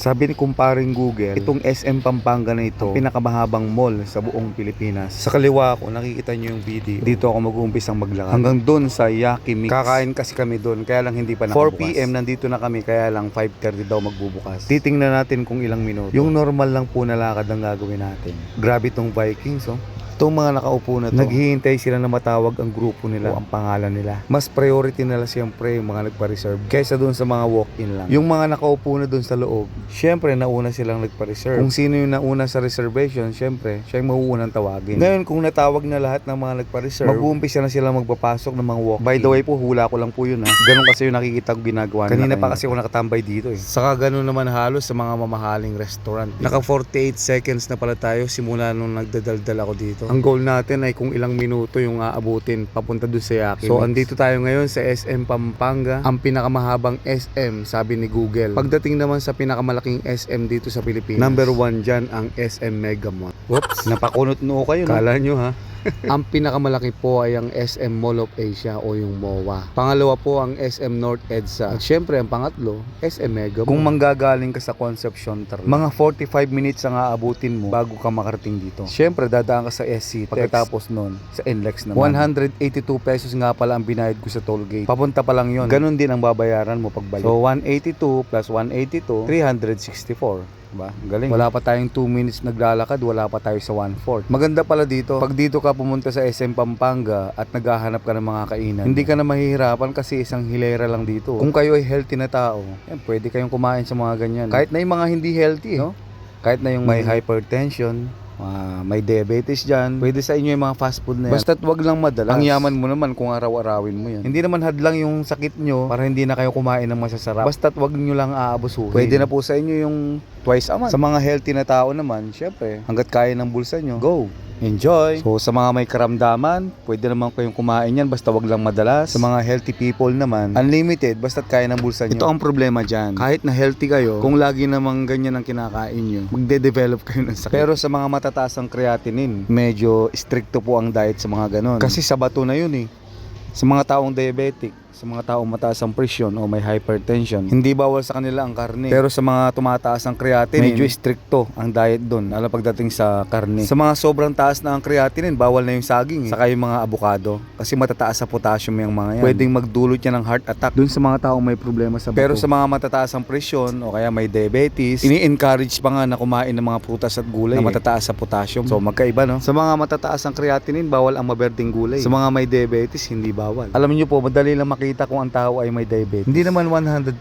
Sabi ni kumparing Google, itong SM Pampanga na ito, ang pinakamahabang mall sa buong Pilipinas. Sa kaliwa ko, nakikita nyo yung video. Dito ako mag-uumpisang maglakad. Hanggang doon sa Yaki Mix. Kakain kasi kami doon, kaya lang hindi pa nakabukas. 4pm nandito na kami, kaya lang 5.30 daw magbubukas. Titingnan natin kung ilang minuto. Yung normal lang po na lakad ang gagawin natin. Grabe tong Vikings, oh. Itong mga nakaupo na to, naghihintay sila na matawag ang grupo nila o ang pangalan nila. Mas priority nila siyempre yung mga nagpa-reserve kaysa doon sa mga walk-in lang. Yung mga nakaupo na doon sa loob, siyempre nauna silang nagpa-reserve. Kung sino yung nauna sa reservation, siyempre, siya yung mauunang tawagin. Ngayon, kung natawag na lahat ng mga nagpa-reserve, mag-uumpisa na sila magpapasok ng mga walk-in. By the way po, hula ko lang po yun ha. Ganun kasi yung nakikita ko ginagawa. Kanina pa kasi ako nakatambay dito eh. Saka ganun naman halos sa mga mamahaling restaurant. Naka 48 seconds na pala tayo simula nung nagdadaldal ako dito. Ang goal natin ay kung ilang minuto yung aabutin papunta doon sa Yaki. So andito tayo ngayon sa SM Pampanga, ang pinakamahabang SM sabi ni Google. Pagdating naman sa pinakamalaking SM dito sa Pilipinas, number one dyan ang SM Megamall. Whoops, napakunot noo kayo. No? Kala nyo ha? ang pinakamalaki po ay ang SM Mall of Asia o yung MOA. Pangalawa po ang SM North EDSA. At syempre ang pangatlo, SM Mega. Kung manggagaling ka sa Concepcion Terminal, mga 45 minutes ang aabutin mo bago ka makarating dito. Syempre dadaan ka sa SC pagkatapos nun sa NLEX naman. 182 pesos nga pala ang binayad ko sa toll gate. Papunta pa lang yon. Ganon din ang babayaran mo pagbalik. So 182 plus 182, 364. Diba? Galing. Wala pa tayong 2 minutes naglalakad, wala pa tayo sa 1-4. Maganda pala dito, pag dito ka pumunta sa SM Pampanga at naghahanap ka ng mga kainan, hindi ka na mahihirapan kasi isang hilera lang dito. Kung kayo ay healthy na tao, yan, pwede kayong kumain sa mga ganyan. Kahit na yung mga hindi healthy, no? Kahit na yung may hypertension, ah, may diabetes dyan, pwede sa inyo yung mga fast food na yan. Basta't wag lang madalas. Ang yaman mo naman kung araw-arawin mo yan. Hindi naman hadlang yung sakit nyo para hindi na kayo kumain ng masasarap. Basta't wag nyo lang aabusuhin. Pwede na po sa inyo yung twice a month. Sa mga healthy na tao naman, syempre, hanggat kaya ng bulsa nyo, go! Enjoy! So sa mga may karamdaman, pwede naman kayong kumain yan basta wag lang madalas. Sa mga healthy people naman, unlimited basta't kaya ng bulsa nyo. Ito ang problema dyan. Kahit na healthy kayo, kung lagi namang ganyan ang kinakain nyo, magde-develop kayo ng sakit. Pero sa mga matataas ang creatinine, medyo stricto po ang diet sa mga ganon. Kasi sa bato na yun eh. Sa mga taong diabetic, sa mga taong mataas ang presyon o may hypertension, hindi bawal sa kanila ang karne. Pero sa mga tumataas ang creatinine, medyo stricto ang diet doon, lalo pagdating sa karne. Sa mga sobrang taas na ang creatinine, bawal na yung saging, eh. saka yung mga avocado, kasi matataas sa potassium yung mga yan. Pwedeng magdulot yan ng heart attack doon sa mga taong may problema sa bato. Pero sa mga matataas ang presyon o kaya may diabetes, ini-encourage pa nga na kumain ng mga prutas at gulay na matataas sa potassium. So magkaiba no? Sa mga matataas ang creatinine, bawal ang maberdeng gulay. Sa mga may diabetes, hindi bawal. Alam niyo po, madali lang makita kung ang tao ay may diabetes. Hindi naman 100%,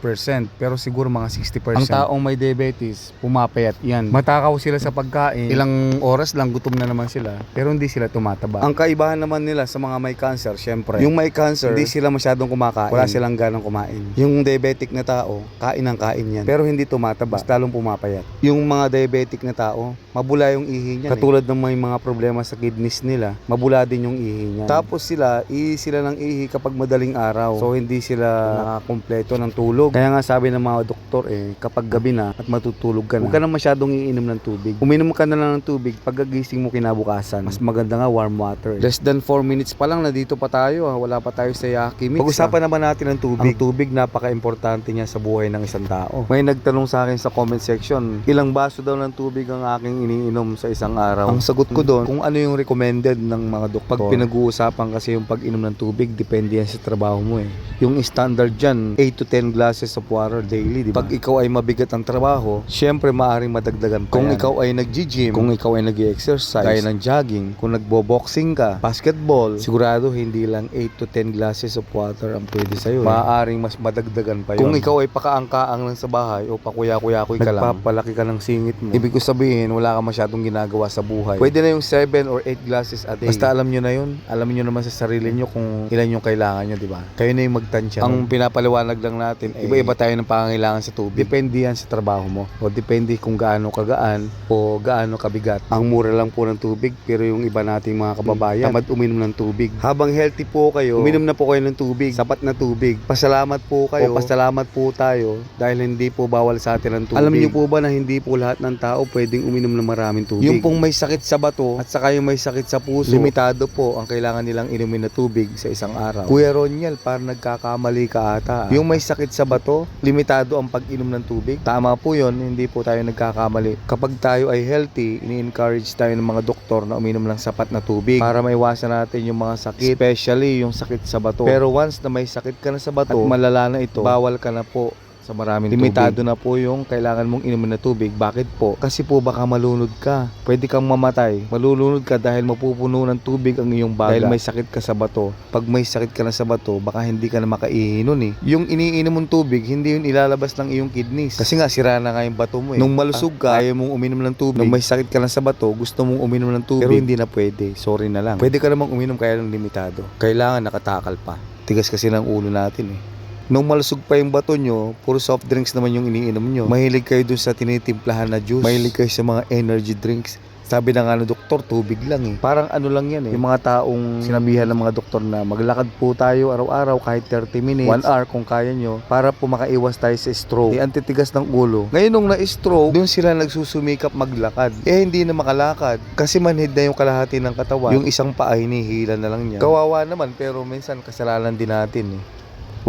pero siguro mga 60%. Ang taong may diabetes, pumapayat yan. Matakaw sila sa pagkain. Ilang oras lang gutom na naman sila, pero hindi sila tumataba. Ang kaibahan naman nila sa mga may cancer, syempre, yung may cancer, hindi sila masyadong kumakain. Wala silang ganang kumain. Yung diabetic na tao, kain ng kain yan. Pero hindi tumataba, mas lalong pumapayat. Yung mga diabetic na tao, mabula yung ihi niya. Katulad ng may mga problema sa kidneys nila, mabula din yung ihi niya. Tapos sila, ihi sila ng ihi kapag madaling araw. So hindi sila nakakompleto ng tulog. Kaya nga sabi ng mga doktor eh, kapag gabi na at matutulog ka na, huwag ka na masyadong iinom ng tubig. Uminom ka na lang ng tubig pagkagising mo kinabukasan. Mas maganda nga warm water. Less than 4 minutes pa lang, nandito pa tayo. ah. Wala pa tayo sa Yaki Mix. Pag-usapan naman natin ng tubig. Ang tubig, napaka-importante niya sa buhay ng isang tao. May nagtanong sa akin sa comment section, ilang baso daw ng tubig ang aking iniinom sa isang araw. Ang sagot ko doon, kung ano yung recommended ng mga doktor. Pag pinag-uusapan kasi yung pag-inom ng tubig, depende yan sa trabaho mo eh. Yung standard dyan, 8 to 10 glasses of water daily, di ba? Pag ikaw ay mabigat ang trabaho, syempre maaring madagdagan pa Kung yan. ikaw ay nag-gym, kung ikaw ay nag-exercise, kaya ng jogging, kung nagbo-boxing ka, basketball, sigurado hindi lang 8 to 10 glasses of water ang pwede sa'yo. Maaring mas madagdagan pa yun. Kung ikaw ay pakaangkaang lang sa bahay o pakuya-kuyakoy ka lang, nagpapalaki ka ng singit mo. Ibig ko sabihin, wala ka masyadong ginagawa sa buhay. Pwede na yung 7 or 8 glasses a day. Basta alam nyo na yun. Alam nyo naman sa sarili nyo kung ilan yung kailangan nyo, di ba? Kayo na yung magtansya. Ang pinapaliwanag lang natin, eh, iba-iba tayo ng pangangailangan sa tubig. Depende yan sa trabaho mo. O depende kung gaano kagaan o gaano kabigat. Ang mura lang po ng tubig, pero yung iba nating mga kababayan, tamad uminom ng tubig. Habang healthy po kayo, uminom na po kayo ng tubig, sapat na tubig. Pasalamat po kayo, o pasalamat po tayo dahil hindi po bawal sa atin ang tubig. Alam niyo po ba na hindi po lahat ng tao pwedeng uminom ng maraming tubig? Yung pong may sakit sa bato at saka yung may sakit sa puso, limitado po ang kailangan nilang inumin na tubig sa isang araw. Kuya Roniel, para parang nagkakamali ka ata. Yung may sakit sa bato, limitado ang pag-inom ng tubig. Tama po yon, hindi po tayo nagkakamali. Kapag tayo ay healthy, ini-encourage tayo ng mga doktor na uminom ng sapat na tubig para maiwasan natin yung mga sakit, especially yung sakit sa bato. Pero once na may sakit ka na sa bato at malala na ito, bawal ka na po sa maraming Limitado na po yung kailangan mong inumin na tubig. Bakit po? Kasi po baka malunod ka. Pwede kang mamatay. Malulunod ka dahil mapupuno ng tubig ang iyong baga. Dahil may sakit ka sa bato. Pag may sakit ka na sa bato, baka hindi ka na makaihi nun eh. Yung iniinom mong tubig, hindi yun ilalabas ng iyong kidneys. Kasi nga, sira na nga yung bato mo eh. Nung malusog ka, ayaw mong uminom ng tubig. Nung may sakit ka na sa bato, gusto mong uminom ng tubig. Pero hindi na pwede. Sorry na lang. Pwede ka namang uminom kaya lang limitado. Kailangan nakatakal pa. Tigas kasi ng ulo natin eh. Nung malusog pa yung bato nyo, puro soft drinks naman yung iniinom nyo. Mahilig kayo dun sa tinitimplahan na juice. Mahilig kayo sa mga energy drinks. Sabi na nga ng doktor, tubig lang eh. Parang ano lang yan eh. Yung mga taong sinabihan ng mga doktor na maglakad po tayo araw-araw kahit 30 minutes, 1 hour kung kaya nyo, para po makaiwas tayo sa stroke. Eh, antitigas ng ulo. Ngayon nung na-stroke, dun sila nagsusumikap maglakad. Eh, hindi na makalakad. Kasi manhid na yung kalahati ng katawan. Yung isang paa, hinihila na lang niya. Kawawa naman, pero minsan kasalanan din natin eh.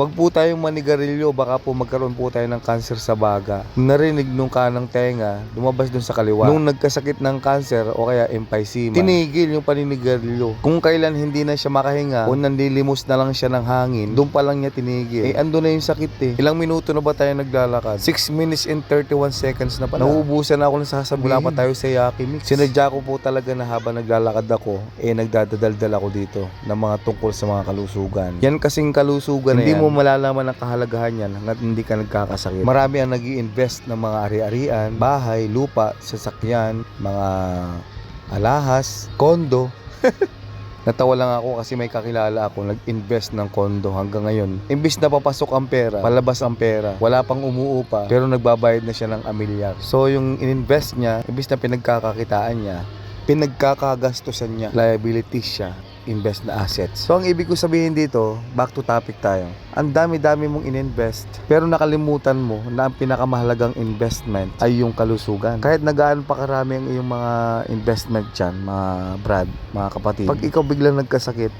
Huwag po tayong manigarilyo, baka po magkaroon po tayo ng cancer sa baga. Narinig nung kanang tenga, lumabas dun sa kaliwa. Nung nagkasakit ng cancer o kaya emphysema, tinigil yung paninigarilyo. Kung kailan hindi na siya makahinga o nanlilimos na lang siya ng hangin, doon pa lang niya tinigil. Eh, ando na yung sakit eh. Ilang minuto na ba tayo naglalakad? 6 minutes and 31 seconds na pala. Nauubusan na ako ng sasabihin. Wala pa tayo sa Yaki Mix. Sinadya ko po talaga na habang naglalakad ako, eh nagdadadaldal ako dito ng mga tungkol sa mga kalusugan. Yan kasing kalusugan na Hindi yan. Mo malalaman ang kahalagahan yan hanggat hindi ka nagkakasakit. Marami ang nag invest ng mga ari-arian, bahay, lupa, sasakyan, mga alahas, kondo. Natawa lang ako kasi may kakilala ako nag-invest ng kondo hanggang ngayon. Imbis na papasok ang pera, palabas ang pera, wala pang umuupa, pero nagbabayad na siya ng amilyar. So yung ininvest niya, imbis na pinagkakakitaan niya, pinagkakagastusan niya, liabilities siya, invest na assets. So ang ibig ko sabihin dito, back to topic tayo. Ang dami-dami mong ininvest, pero nakalimutan mo na ang pinakamahalagang investment ay yung kalusugan. Kahit nagaan pa karami ang iyong mga investment dyan, mga brad, mga kapatid. Pag ikaw biglang nagkasakit,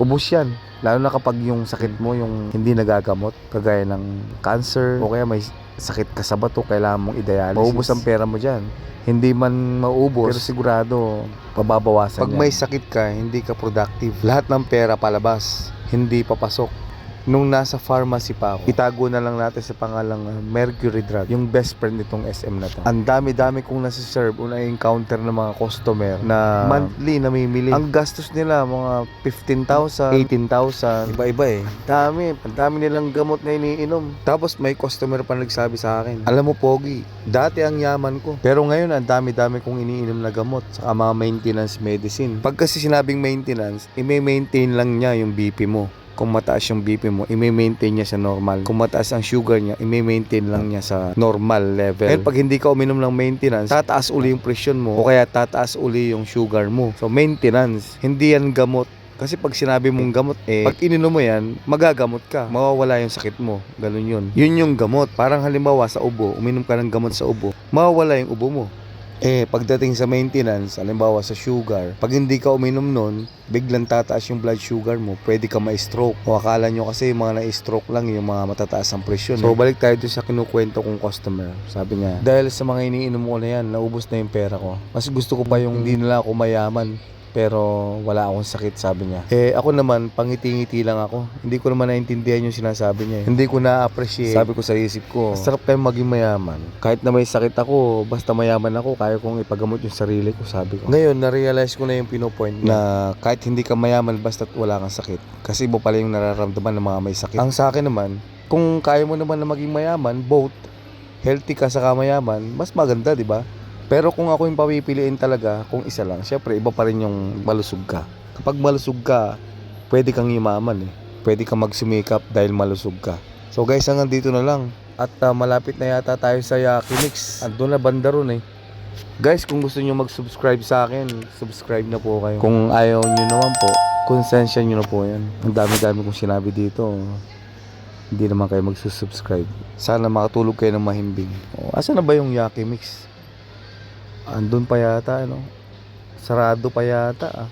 ubos yan. Lalo na kapag yung sakit mo yung hindi nagagamot, kagaya ng cancer, o kaya may sakit ka sa bato, kailangan mong i-dialysis. Maubos ang pera mo dyan. Hindi man maubos, pero sigurado pababawasan Pag may sakit ka, hindi ka productive. Lahat ng pera palabas, hindi papasok. Nung nasa pharmacy pa ako, itago na lang natin sa pangalang uh, Mercury Drug, yung best friend nitong SM na to. Ang dami-dami kong nasa-serve o na-encounter ng mga customer na monthly namimili. Ang gastos nila, mga 15,000, 18,000. Iba-iba eh. Dami. Ang dami nilang gamot na iniinom. Tapos may customer pa nagsabi sa akin, alam mo Pogi, dati ang yaman ko. Pero ngayon, ang dami-dami kong iniinom na gamot sa mga maintenance medicine. Pag kasi sinabing maintenance, i-maintain lang niya yung BP mo kung mataas yung BP mo, i-maintain niya sa normal. Kung mataas ang sugar niya, i-maintain lang niya sa normal level. And pag hindi ka uminom ng maintenance, tataas uli yung presyon mo o kaya tataas uli yung sugar mo. So maintenance, hindi yan gamot. Kasi pag sinabi mong gamot, eh, pag ininom mo yan, magagamot ka. Mawawala yung sakit mo. Ganun yun. Yun yung gamot. Parang halimbawa sa ubo, uminom ka ng gamot sa ubo, mawawala yung ubo mo. Eh, pagdating sa maintenance, halimbawa sa sugar, pag hindi ka uminom nun, biglang tataas yung blood sugar mo, pwede ka ma-stroke. O akala nyo kasi yung mga na-stroke lang yung mga matataas ang presyon. So, balik tayo doon sa kinukwento kong customer. Sabi niya, dahil sa mga iniinom ko na yan, naubos na yung pera ko. Mas gusto ko pa yung hindi nila ako mayaman pero wala akong sakit sabi niya. Eh ako naman pangiti-ngiti lang ako. Hindi ko naman naintindihan yung sinasabi niya. eh. Hindi ko na-appreciate. Sabi ko sa isip ko, sarap kayong maging mayaman. Kahit na may sakit ako, basta mayaman ako, kaya kong ipagamot yung sarili ko, sabi ko. Ngayon, na-realize ko na yung pinopoint niya na kahit hindi ka mayaman basta't wala kang sakit. Kasi iba pala yung nararamdaman ng mga may sakit. Ang sa akin naman, kung kaya mo naman na maging mayaman, both healthy ka sa kamayaman, mas maganda, di ba? Pero kung ako yung papipiliin talaga, kung isa lang, syempre iba pa rin yung malusog ka. Kapag malusog ka, pwede kang yumaman eh. Pwede kang magsumikap dahil malusog ka. So guys, hanggang dito na lang. At ah, malapit na yata tayo sa Yaki Mix. Ando na banda ron eh. Guys, kung gusto nyo mag-subscribe sa akin, subscribe na po kayo. Kung ayaw nyo naman po, konsensya nyo na po yan. Ang dami-dami kong sinabi dito. Hindi naman kayo magsusubscribe. Sana makatulog kayo ng mahimbing. O, asa na ba yung Yaki Mix? Andun pa yata, ano? Sarado pa yata, ah.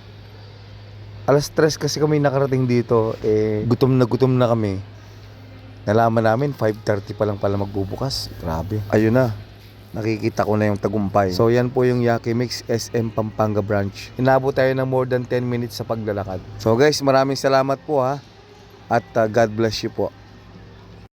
Alas 3 kasi kami nakarating dito, eh, gutom na gutom na kami. Nalaman namin, 5.30 pa lang pala magbubukas. Grabe. Ayun na. Nakikita ko na yung tagumpay. So yan po yung Yaki Mix SM Pampanga branch. Inabot tayo ng more than 10 minutes sa paglalakad. So guys, maraming salamat po ha. At uh, God bless you po.